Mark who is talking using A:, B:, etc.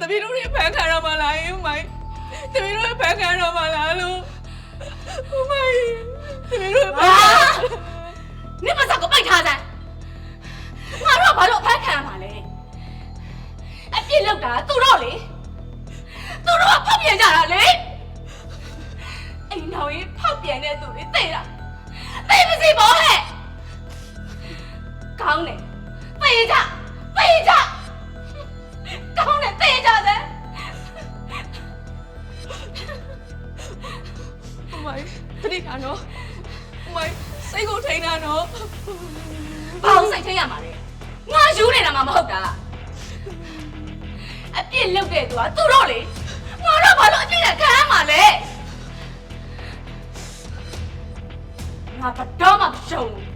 A: တပီတို့တွေဖန်ခံရမှာလားအမိုင်တပီတို့တွေဖန်ခံရမှာလားလို့အမိုင်တပီတို့ဖ
B: ဟာ
A: န်
B: နင့်မစကိုပိတ်ထားစမ်းငါတို့ကဘာလို့အဖမ်းခံရမှာလဲအပြစ်လောက်တာသူတို့လေသူတို့ကဖောက်ပြန်ကြတာလေအိမ်တော်ကြီးဖောက်ပြန်တဲ့သူတွေသိတာသိမစီဘောဟဲ့ကောင်းတယ်သိကြ
A: မိုင်တတိကနော်အမိုင်စိတ်ကိုထိန်တာနော်
B: ဘာလို့စိတ်ထိတ်ရမှာလဲငါယူနေတာမှမဟုတ်တာအပြစ်လုပ်တဲ့သူကသူတို့လေငါတို့ဘာလို့အပြစ်နဲ့ခံရမှာလဲငါဘတော်မှမရှုံးဘူးငါဘတော်မှမမ